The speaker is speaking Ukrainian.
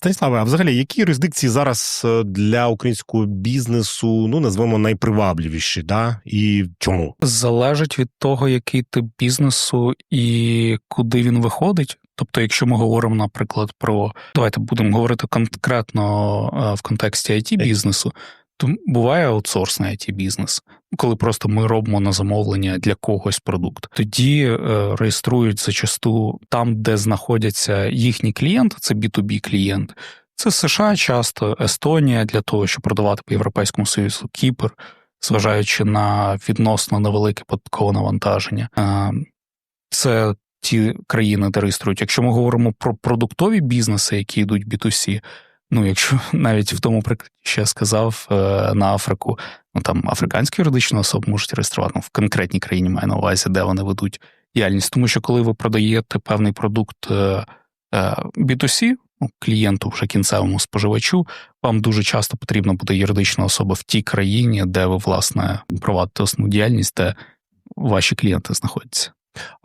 Станіславе, а взагалі, які юрисдикції зараз е, для українського бізнесу, ну назвемо найпривабливіші, да? і чому? Залежить від того, який тип бізнесу і куди він виходить. Тобто, якщо ми говоримо, наприклад, про давайте будемо говорити конкретно е, в контексті it бізнесу, то буває аутсорсний it бізнес, коли просто ми робимо на замовлення для когось продукт. Тоді е, реєструють зачасту там, де знаходяться їхні клієнти, це B2B клієнт. Це США часто, Естонія для того, щоб продавати по Європейському Союзу, Кіпр, зважаючи на відносно невелике податкове навантаження. Е, Це ті країни, де реєструють. Якщо ми говоримо про продуктові бізнеси, які йдуть B2C, ну якщо навіть в тому прикладі, що я сказав е, на Африку, ну там африканські юридичні особи можуть реєструвати ну, в конкретній країні, маю на увазі, де вони ведуть діяльність. Тому що коли ви продаєте певний продукт е, е, B2C, ну, клієнту, вже кінцевому споживачу, вам дуже часто потрібна буде юридична особа в тій країні, де ви власне проводите основну діяльність, де ваші клієнти знаходяться.